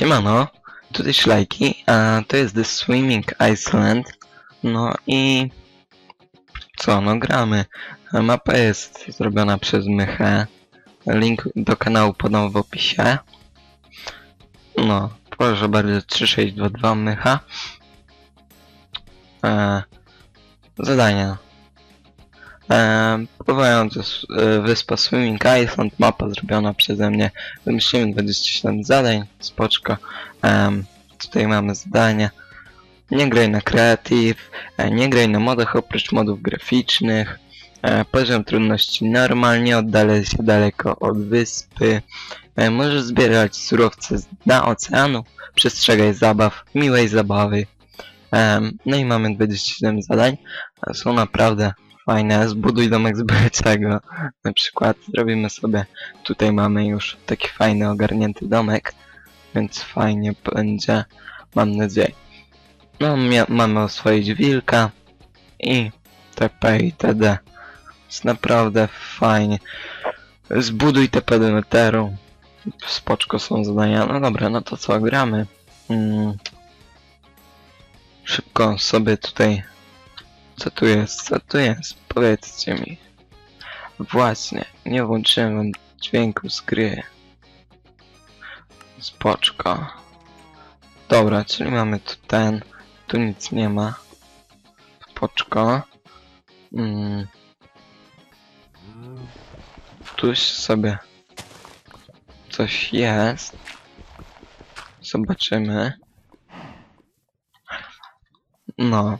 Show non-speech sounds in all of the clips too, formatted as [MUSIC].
Siemano, tutaj Szlajki, a to jest The Swimming Iceland. No i co, no gramy. Mapa jest zrobiona przez Mychę. Link do kanału podam w opisie. No, proszę bardzo, 3622 Mycha. E, zadania. E, e, wyspa Swimming Island, mapa zrobiona przeze mnie. Wymyśliłem 27 zadań, spoczko. Em, tutaj mamy zadanie. Nie graj na Creative, e, nie graj na modach oprócz modów graficznych. E, poziom trudności normalnie, oddalaj się daleko od wyspy. E, możesz zbierać surowce z dna oceanu. Przestrzegaj zabaw, miłej zabawy. No i mamy 27 zadań. E, Są naprawdę fajne. Zbuduj domek z byle czego. Na przykład zrobimy sobie Tutaj mamy już taki fajny, ogarnięty domek, więc fajnie będzie, mam nadzieję. No, mamy oswoić wilka i TP i TD. Jest naprawdę fajnie. Zbuduj TP do. Spoczko są zadania. No dobra, no to co, gramy. Mm. Szybko sobie tutaj... Co tu jest? Co tu jest? Powiedzcie mi. Właśnie, nie włączyłem wam dźwięku z gry. Spoczko. Dobra, czyli mamy tu ten. Tu nic nie ma. Spoczko. Mm. Tu sobie coś jest. Zobaczymy. No.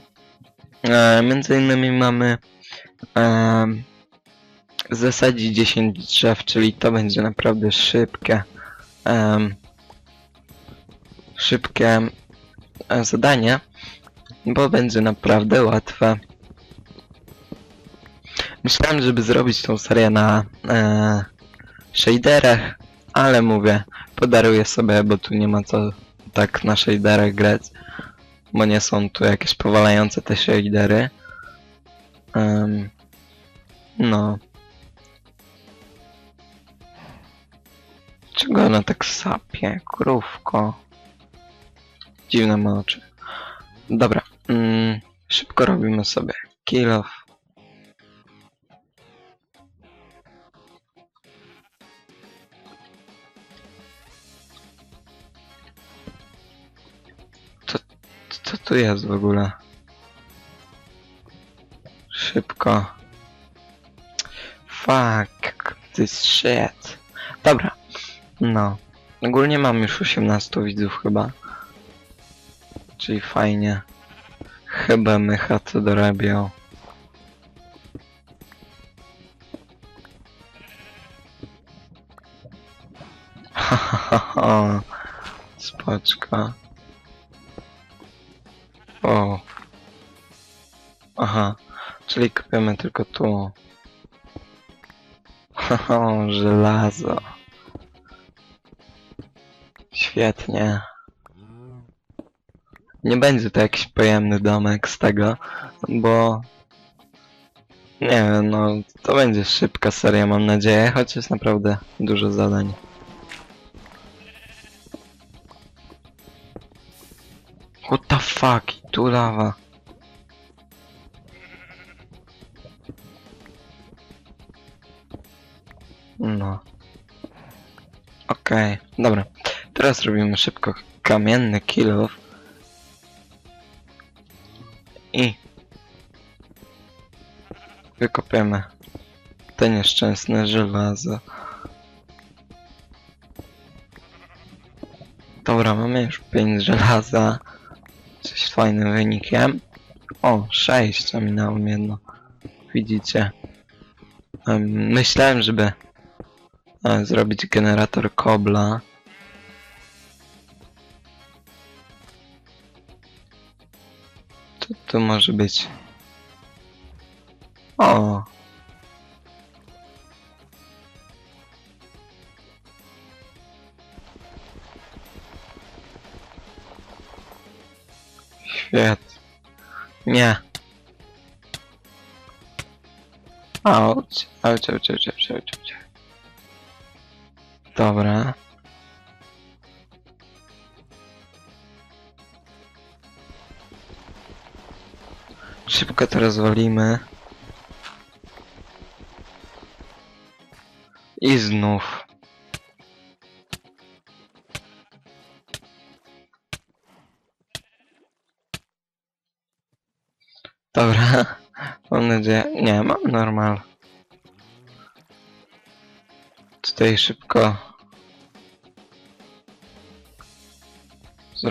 E, między innymi mamy em, zasadzi 10 drzew, czyli to będzie naprawdę szybkie em, szybkie e, zadanie, bo będzie naprawdę łatwe. Myślałem, żeby zrobić tą serię na e, shaderach, ale mówię, podaruję sobie, bo tu nie ma co tak na shaderach grać, bo nie są tu jakieś powalające te shadery. Em, no. Czego ona tak sapie? Krówko. Dziwne ma oczy. Dobra. Mm, szybko robimy sobie kill off. Co, co tu jest w ogóle? Szybko. Fuck, this shit. Dobra. No. Ogólnie mam już 18 widzów chyba. Czyli fajnie. Chyba mycha co dorabiał. [LAUGHS] Hahaha. Spoczko. O. Aha. Czyli kopiemy tylko tu. Haha, żelazo. Świetnie. Nie będzie to jakiś pojemny domek z tego, bo... Nie wiem, no to będzie szybka seria mam nadzieję, choć jest naprawdę dużo zadań. What the fuck? Tu lawa. No. Okej, dobra. Teraz robimy szybko kamienny kill off. I wykopiemy te nieszczęsne żelazo. Dobra, mamy już 5 żelaza. Coś z fajnym wynikiem. O, 6, a minąłem jedno. Widzicie. Em, Myślałem, żeby zrobić generator kobla. Co tu może być? O! Świetnie. Nie. Auć, auć, auć, auć, auć, auć. Dobra. Szybko to rozwalimy. I znów. Dobra, mam nadzieję... Nie, mam normal. Tutaj szybko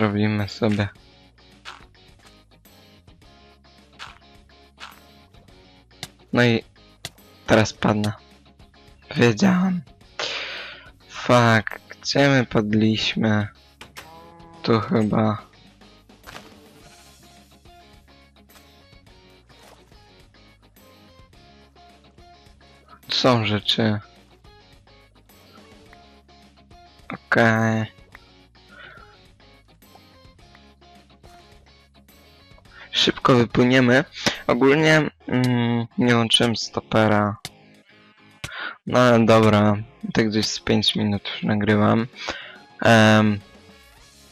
zrobimy sobie. No i teraz padnę. Wiedziałem. Fuck, gdzie my padliśmy? Tu chyba. Są rzeczy. Okej. Szybko wypłyniemy. Ogólnie mm, nie łączyłem stopera. No ale dobra, tak gdzieś z 5 minut nagrywam. Em,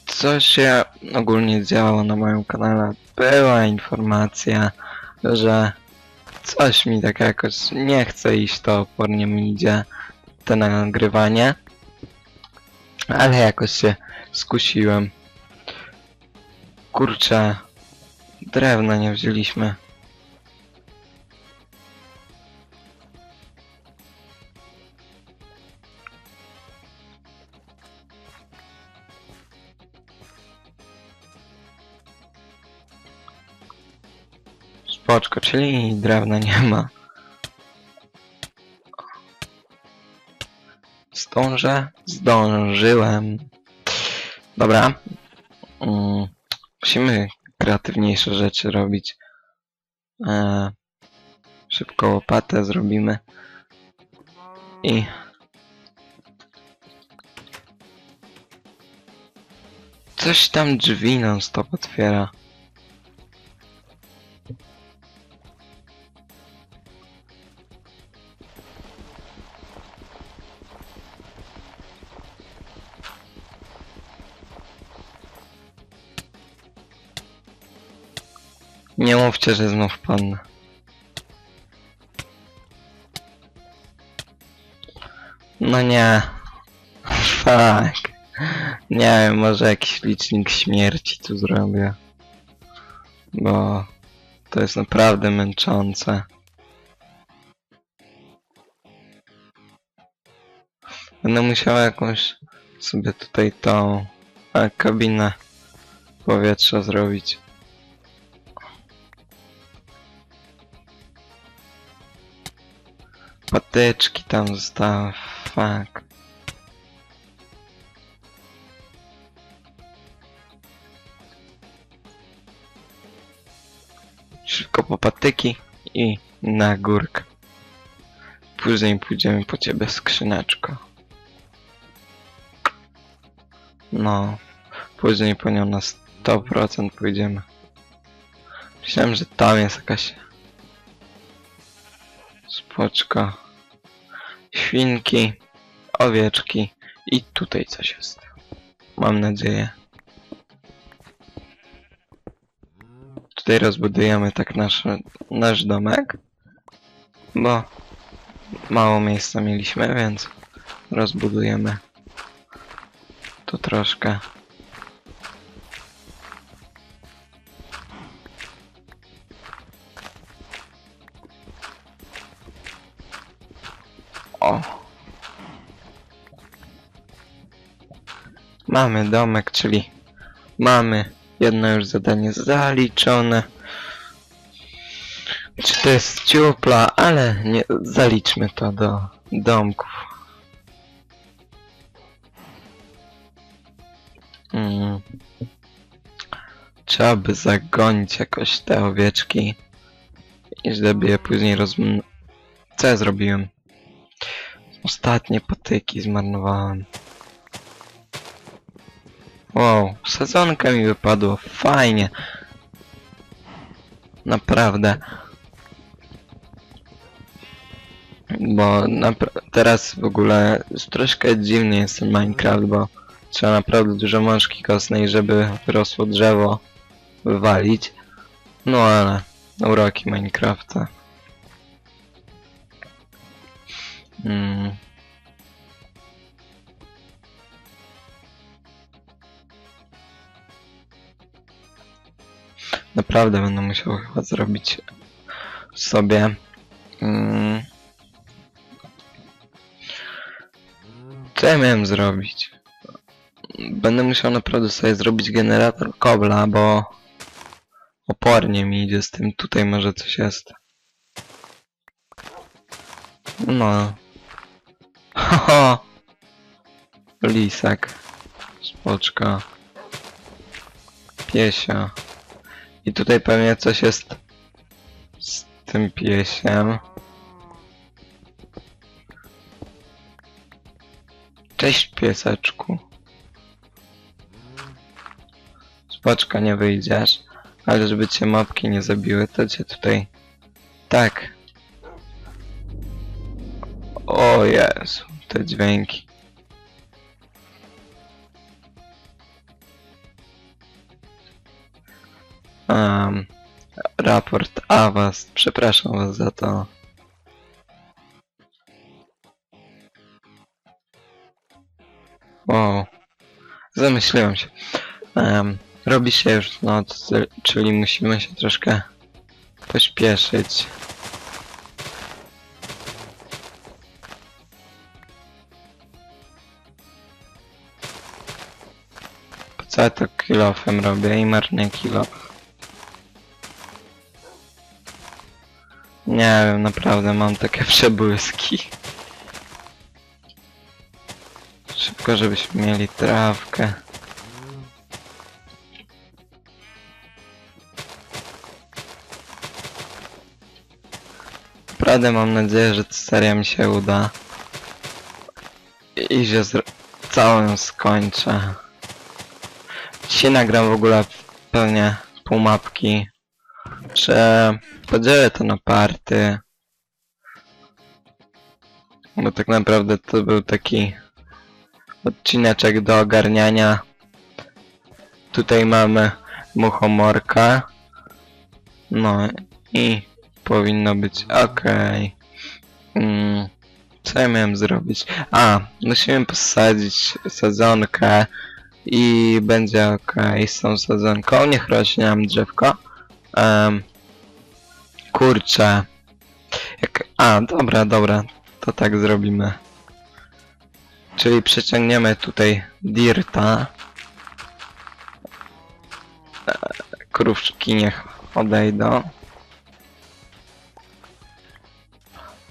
co się ogólnie działo na moim kanale? Była informacja, że coś mi tak jakoś nie chce iść, to opornie mi idzie to nagrywanie. Ale jakoś się skusiłem. Kurczę, drewna nie wzięliśmy. Spoczko, czyli drewna nie ma. Zdążę? Zdążyłem. Dobra. Mm, musimy kreatywniejsze rzeczy robić. E, szybko łopatę zrobimy. I... Coś tam drzwi non stop otwiera. Mówcie, że znów pan. No nie. Fuck. [LAUGHS] Nie wiem, może jakiś licznik śmierci tu zrobię. Bo to jest naprawdę męczące. Będę musiał jakąś sobie tutaj tą e, kabinę powietrza zrobić. Patyczki tam zostały. Fuck. Szybko po patyki i na górkę. Później pójdziemy po ciebie skrzyneczko. No, później po nią na 100% pójdziemy. Myślałem, że tam jest jakaś Spoczko. Świnki, owieczki i tutaj coś jest. Mam nadzieję. Tutaj rozbudujemy tak nasz, nasz domek. Bo mało miejsca mieliśmy, więc rozbudujemy tu troszkę. O. Mamy domek, czyli mamy jedno już zadanie zaliczone. Czy to jest ciupla, ale nie zaliczmy to do domków. Mm. Trzeba by zagonić jakoś te owieczki i żeby je później rozm... Co ja zrobiłem? Ostatnie patyki zmarnowałem. Wow, sezonka mi wypadło, fajnie. Naprawdę. Bo napra- teraz w ogóle troszkę dziwny jest ten Minecraft, bo trzeba naprawdę dużo mączki kostnej, żeby wyrosło drzewo wywalić. No ale uroki Minecrafta. Mm. Naprawdę będę musiał chyba zrobić sobie. Mm. Co ja miałem zrobić? Będę musiał naprawdę sobie zrobić generator kobla, bo opornie mi idzie z tym. Tutaj może coś jest. No. Haha. [LAUGHS] Lisek. Spoczka. Piesia. I tutaj pewnie coś jest z tym piesiem. Cześć pieseczku. Spoczka nie wyjdziesz, ale żeby cię mopki nie zabiły, to cię tutaj... Tak. O Jezu, te dźwięki. Um, raport Avast, przepraszam was za to. Wow. Zamyśliłem się. Em, robi się już noc, czyli musimy się troszkę pośpieszyć. Co to kilofem robię i marnie kilof? Nie wiem, naprawdę mam takie [LAUGHS] przebłyski. Szybko, żebyśmy mieli trawkę. Naprawdę mam nadzieję, że seria mi się uda. I że całą skończę. Dzisiaj nagram w ogóle pewnie pół mapki. Czy podzielę to na party. Bo tak naprawdę to był taki odcineczek do ogarniania. Tutaj mamy muchomorka. No i powinno być ok. Mm, co ja miałem zrobić? A, musimy posadzić sadzonkę i będzie ok z tą sadzonką. Niech rośnie nam drzewko. Um, kurczę. Jak... A, dobra, dobra. To tak zrobimy. Czyli przeciągniemy tutaj dirta. E, Krówki niech odejdą.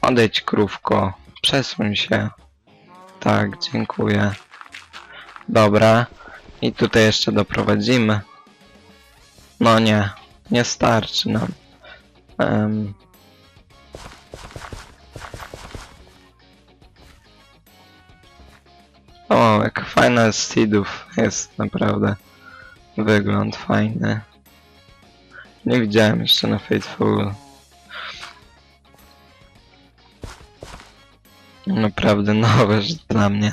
Odejdź krówko. Przesuń się. Tak, dziękuję. Dobra. I tutaj jeszcze doprowadzimy. No nie. Nie starczy nam. Em. O, jak fajna z seedów jest naprawdę. Wygląd fajny. Nie widziałem jeszcze na Faithful. Naprawdę [LAUGHS] nowe dla mnie.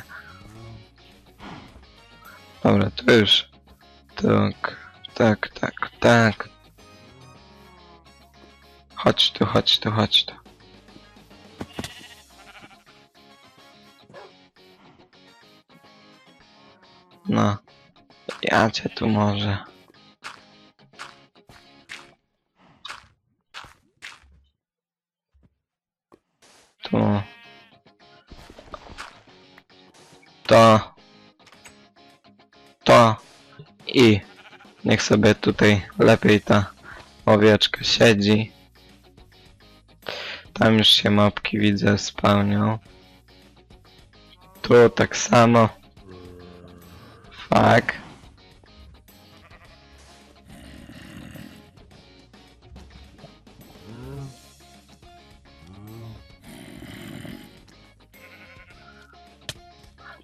Dobra, to już. Tak, tak, tak, tak. Chodź tu, chodź tu, chodź tu. No, ja cię tu może. Sobie tutaj lepiej ta owieczka siedzi. Tam już się mopki widzę spełnią. Tu tak samo. Fuck.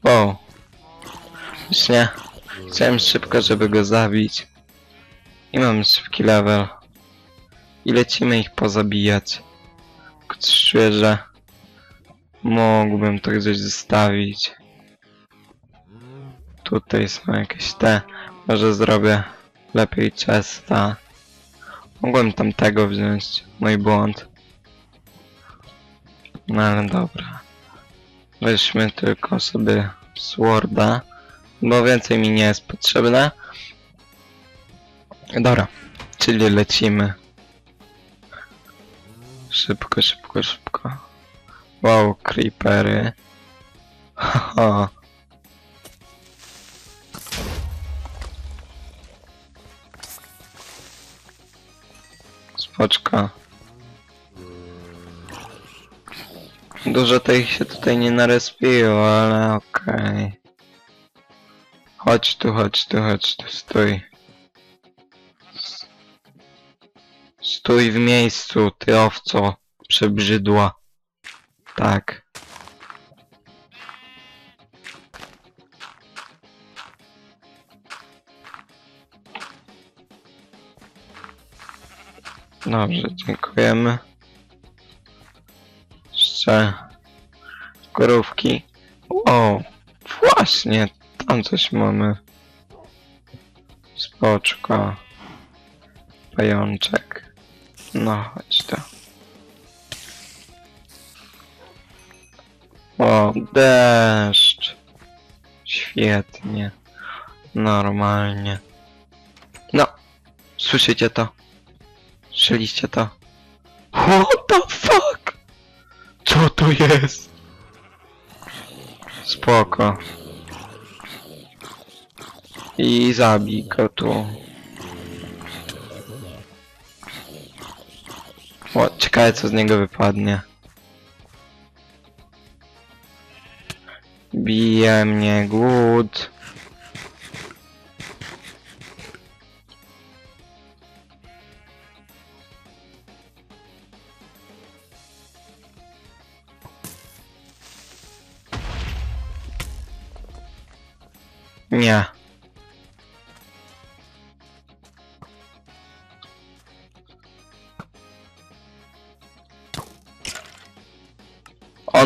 Wow. Właśnie chciałem szybko, żeby go zabić. I mam szybki level. I lecimy ich pozabijać. Tylko że mógłbym to gdzieś zostawić. Tutaj są jakieś te. Może zrobię lepiej chesta. Mogłem tam tego wziąć. Mój błąd. No ale dobra. Weźmy tylko sobie Sworda, bo więcej mi nie jest potrzebne. Dobra, czyli lecimy. Szybko, szybko, szybko. Wow, creepery. Haha. Spoczko. Dużo tych się tutaj nie narespiło, ale okej. Chodź tu, chodź tu, chodź tu, stój. Stój w miejscu, ty owco, przebrzydła. Tak. Dobrze, dziękujemy. Jeszcze korówki. O, właśnie, tam coś mamy. Spoczko. Pajączek. No, chodź to. O, deszcz. Świetnie. Normalnie. No, słyszycie to? Słyszeliście to? What the fuck? Co to jest? Spoko. I zabij go tu. O, ciekawe co z niego wypadnie. Bije mnie głód.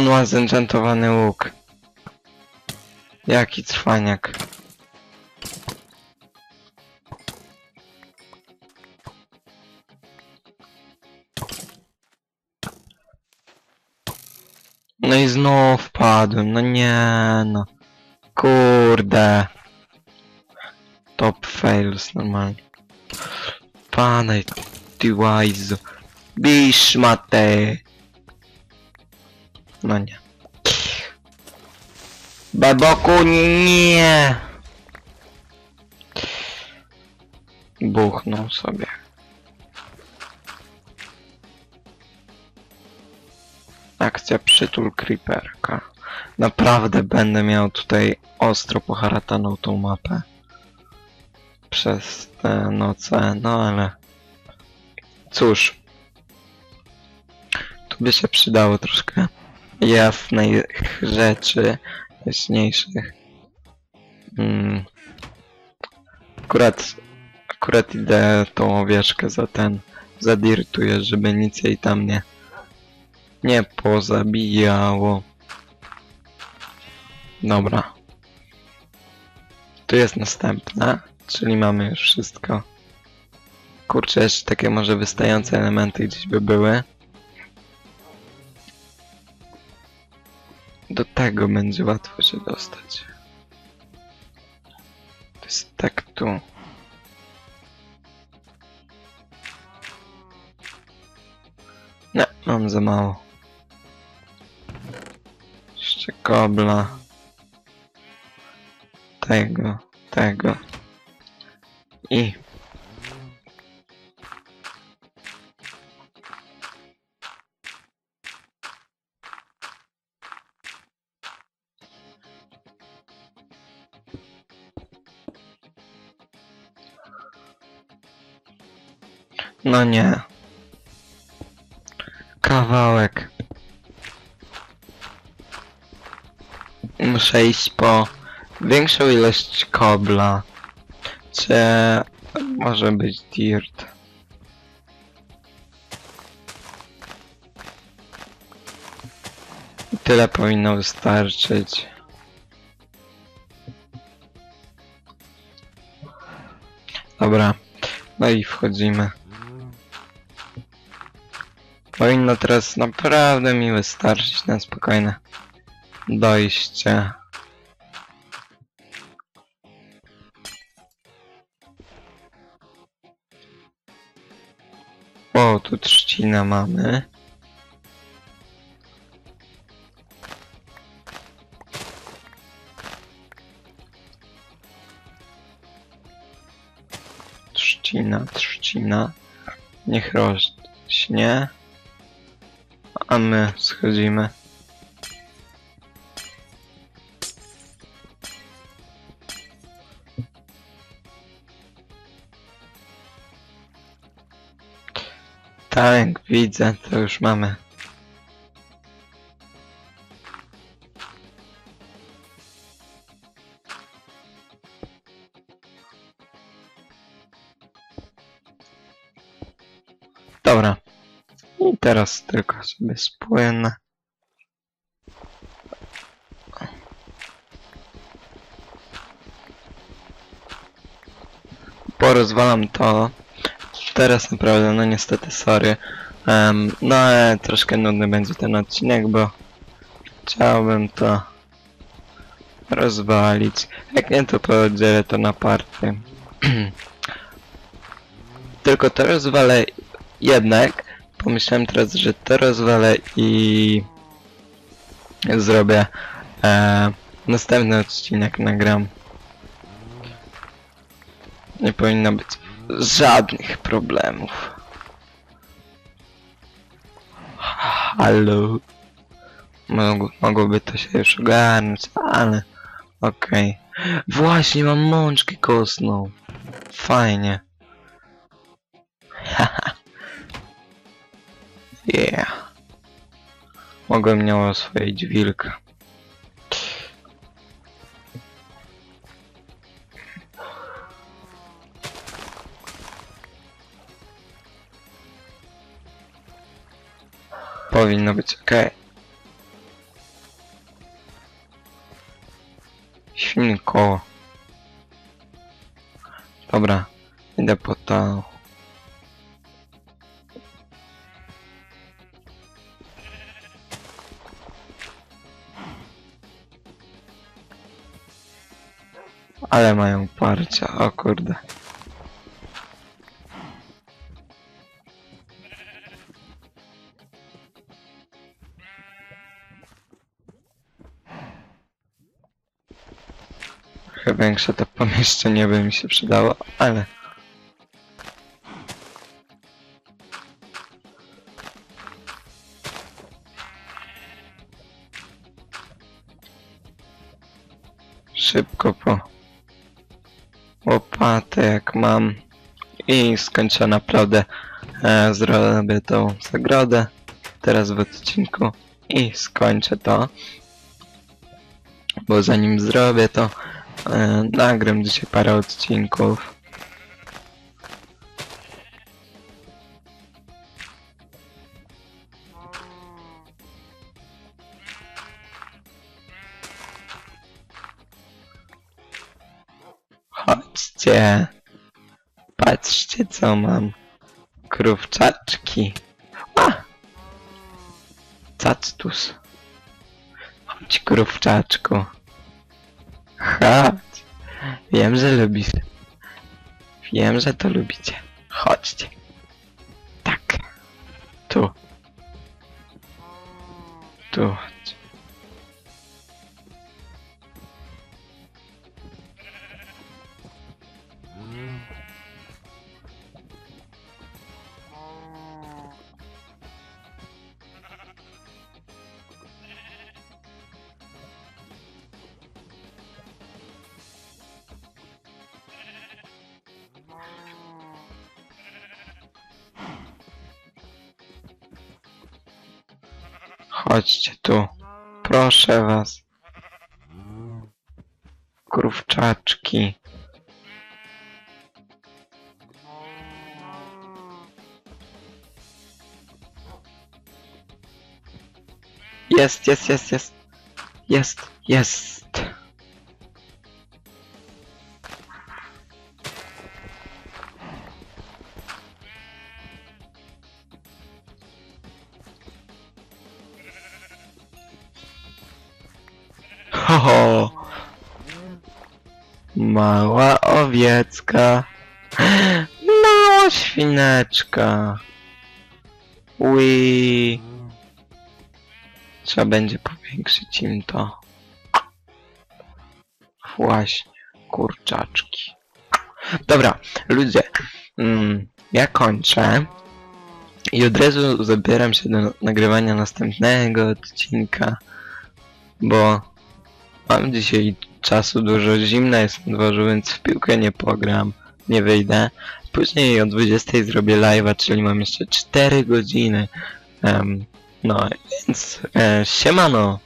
On ma zenchantowany łuk. Jaki cwaniak. No i znów wpadłem, no nie no. Kurde. Top fails normalnie. Pane, ty łajzo. Bisz matę. No nie. Beboku, nie. Buchnął sobie. Akcja przytul creeperka. Naprawdę będę miał tutaj ostro poharataną tą mapę. Przez te noce, no ale... Cóż. Tu by się przydało troszkę jasnych rzeczy, jaśniejszych. Mm. Akurat, akurat idę tą owieczkę za ten, zadirtuję, żeby nic jej tam nie, nie pozabijało. Dobra. Tu jest następna, czyli mamy już wszystko. Kurczę, jeszcze takie może wystające elementy gdzieś by były. Do tego będzie łatwo się dostać. To jest tak tu. Nie, mam za mało. Jeszcze kobla. Tego, tego. I. No nie. Kawałek. Muszę iść po większą ilość kobla. Czy może być dirt? Tyle powinno wystarczyć. Dobra. No i wchodzimy. Powinno teraz naprawdę mi wystarczyć na spokojne dojście. O, tu trzcina mamy. Trzcina, trzcina. Niech rośnie. A my schodzimy. Tak, widzę, to już mamy. I teraz tylko sobie spłynę. Porozwalam to. Teraz naprawdę, no niestety, sorry. Em, no ale troszkę nudny będzie ten odcinek, bo chciałbym to rozwalić. Jak nie, to podzielę to na party. [CLEARS THROAT] Tylko to rozwalę jednak. Pomyślałem teraz, że to rozwalę i zrobię e, następny odcinek nagram. Nie powinno być żadnych problemów. Halo. Mog mogłoby to się już ogarnąć, ale okej. Właśnie mam mączki kostną. Fajnie. Yeah. Mogłem nią oswoić wilka. Powinno być ok. Koło. Dobra, idę po to. Ale mają parcia, o kurde. Trochę większe to pomieszczenie by mi się przydało, ale... Szybko po jak mam i skończę naprawdę e, zrobię tą zagrodę teraz w odcinku i skończę to. Bo zanim zrobię to e, nagram dzisiaj parę odcinków Chodźcie. Patrzcie co mam. Krówczaczki. A! Cactus. Chodź krówczaczku. Chodź. Wiem, że lubisz. Wiem, że to lubicie. Chodźcie tu. Proszę was. Krówczaczki. Jest, jest, jest, jest. Jest, jest. Ho! Mała owiecka. Mała świneczka. Ui. Trzeba będzie powiększyć im to. Właśnie, kurczaczki. Dobra, ludzie, mm, ja kończę i od razu zabieram się do nagrywania następnego odcinka, bo mam dzisiaj czasu dużo, zimna jest na dworzu, więc w piłkę nie pogram, nie wyjdę. Później o 20 zrobię live'a, czyli mam jeszcze 4 godziny. Em, no, więc e, siemano!